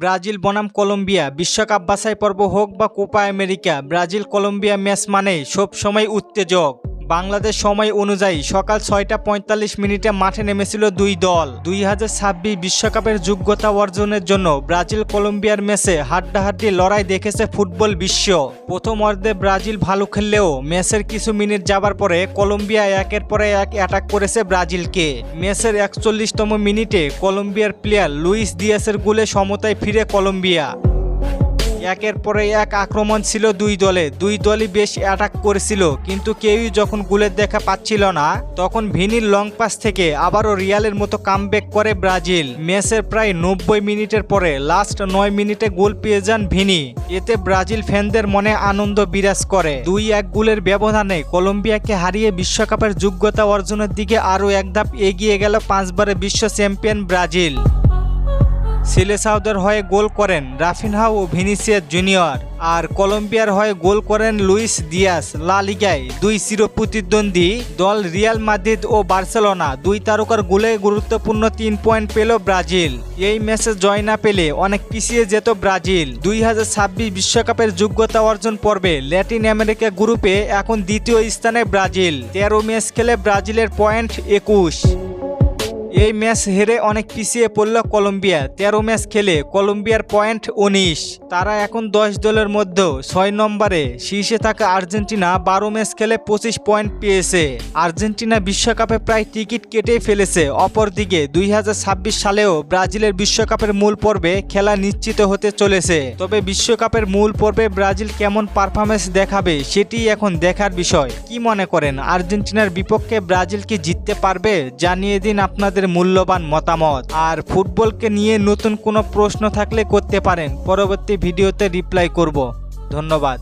Brazil বনাম Colombia. বিশ্বকাপ বাছাই পর্ব হোক বা Copa America, Brazil Colombia match মানে সবসময় উত্তেজক। বাংলাদেশ সময় অনুযায়ী সকাল ছয়টা পঁয়তাল্লিশ মিনিটে মাঠে নেমেছিল দুই দল। দুই হাজার ছাব্বিশ বিশ্বকাপের যোগ্যতা অর্জনের জন্য ব্রাজিল কলম্বিয়ার ম্যাচে হাড্ডাহাড্ডি লড়াই দেখেছে ফুটবল বিশ্ব। প্রথম অর্ধে ব্রাজিল ভালো খেললেও ম্যাচের কিছু মিনিট যাবার পরে কলম্বিয়া একের পরে এক অ্যাটাক করেছে ব্রাজিলকে। ম্যাচের একচল্লিশতম মিনিটে কলম্বিয়ার প্লেয়ার লুইস দিয়াসের গোলে সমতায় ফিরে কলম্বিয়া। একের পরে এক আক্রমণ ছিল দুই দলে। দুই দলই বেশ অ্যাটাক করেছিল, কিন্তু কেউই যখন গুলের দেখা পাচ্ছিল না, তখন ভিনির লং পাস থেকে আবারও রিয়ালের মতো কামব্যাক করে ব্রাজিল। ম্যাচের প্রায় নব্বই মিনিটের পরে লাস্ট নয় মিনিটে গোল পেয়ে যান ভিনি। এতে ব্রাজিল ফ্যানদের মনে আনন্দ বিরাজ করে। দুই এক গোলের ব্যবধানে কলম্বিয়াকে হারিয়ে বিশ্বকাপের যোগ্যতা অর্জনের দিকে আরও এক ধাপ এগিয়ে গেল পাঁচবারের বিশ্ব চ্যাম্পিয়ন ব্রাজিল। সিলেসাউদের হয়ে গোল করেন রাফিনহাও ও ভিনিসিয়াস জুনিয়র। আর কলম্বিয়ার হয়ে গোল করেন লুইস দিয়াস। লা লিগায় দুই চিরপ্রতিদ্বন্দ্বী দল রিয়াল মাদ্রিদ ও বার্সেলোনা। দুই তারকার গোলে গুরুত্বপূর্ণ তিন পয়েন্ট পেল ব্রাজিল। এই ম্যাচে জয় না পেলে অনেক পিছিয়ে যেত ব্রাজিল। দুই হাজার বিশ্বকাপের যোগ্যতা অর্জন পর্বে ল্যাটিন আমেরিকা গ্রুপে এখন দ্বিতীয় স্থানে ব্রাজিল। তেরো ম্যাচ খেলে ব্রাজিলের পয়েন্ট একুশ। এই ম্যাচ হেরে অনেক পিছিয়ে পড়ল কলম্বিয়া। তেরো ম্যাচ খেলে কলম্বিয়ার পয়েন্ট উনিশ। তারা এখন দশ দলের মধ্যে ছয় নম্বরে। শীর্ষে থাকা আর্জেন্টিনা বারো ম্যাচ খেলে পঁচিশ পয়েন্ট পেয়েছে। আর্জেন্টিনা বিশ্বকাপে প্রায় টিকিট কেটে ফেলেছে। অপরদিকে দুই হাজার ছাব্বিশ সালেও ব্রাজিলের বিশ্বকাপের মূল পর্বে খেলা নিশ্চিত হতে চলেছে। তবে বিশ্বকাপের মূল পর্বে ব্রাজিল কেমন পারফরমেন্স দেখাবে সেটি এখন দেখার বিষয়। কি মনে করেন? আর্জেন্টিনার বিপক্ষে ব্রাজিল কি জিততে পারবে? জানিয়ে দিন আপনাদের মূল্যবান মতামত। আর ফুটবলকে নিয়ে নতুন কোনো প্রশ্ন থাকলে করতে পারেন। পরবর্তী ভিডিওতে রিপ্লাই করব। ধন্যবাদ।